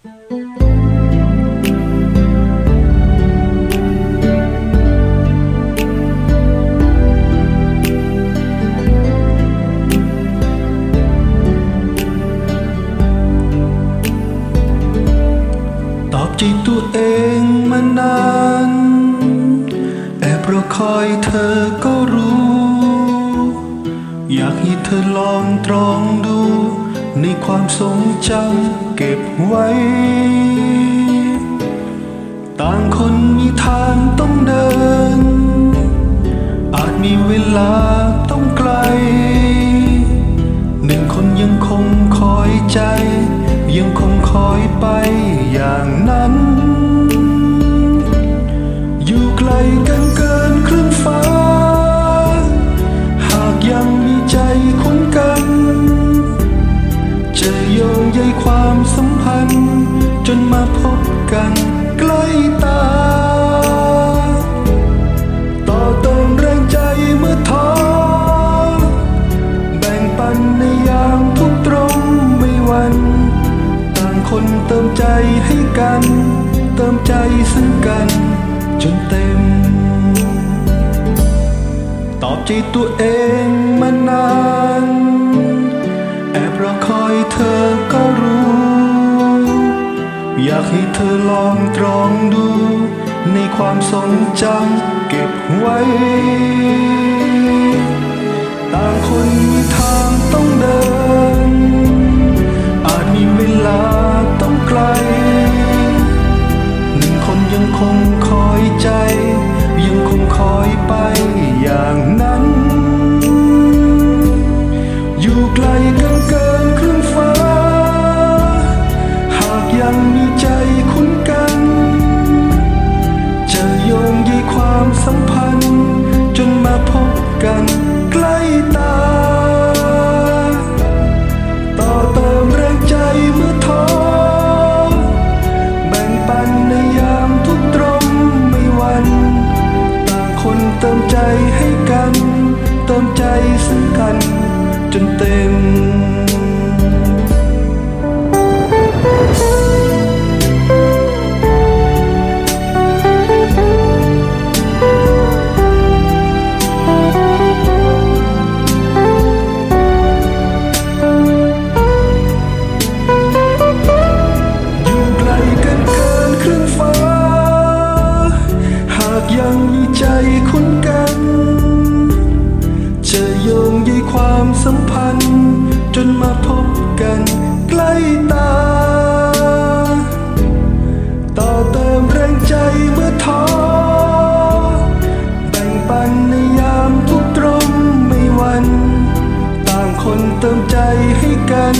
ตอบใจตัวเองมานาน แอบรอคอยเธอก็รู้ อยากให้เธอลองตรองดู ในความทรงจำเก็บไว้ ต่างคนมีทางต้องเดิน อาจมีเวลาต้องไกล หนึ่งคนยังคงคอยใจ ยังคงคอยไปอย่างนั้น อยู่ไกลกัน ใยความสัมพันธ์ จนมาพบกันใกล้ตา ต่อเติมแรงใจเมื่อท้อแบ่งปันในยามทุกตรงไม่วัน ต่างคนเติมใจให้กัน เติมใจซึ่งกัน จนเต็ม ตอบใจตัวเองมานานแอบรอคอยเธอ อยากให้เธอลองตรองดู ในความทรงจำเก็บไว้ กันใกล้ตา ต่อเติมแรงใจเมื่อท้อแบ่งปันในยามทุกตรงไม่วัน ต่างคนเติมใจให้กัน เติมใจซึ่งกัน จนเต็ม มีใจคุ้นกัน จะโยงยีความสัมพันธ์ จนมาพบกันใกล้ตา ต่อเติมแรงใจเมื่อท้อแบ่งปันในยามทุกตรงไม่วัน ต่างคนเติมใจให้กัน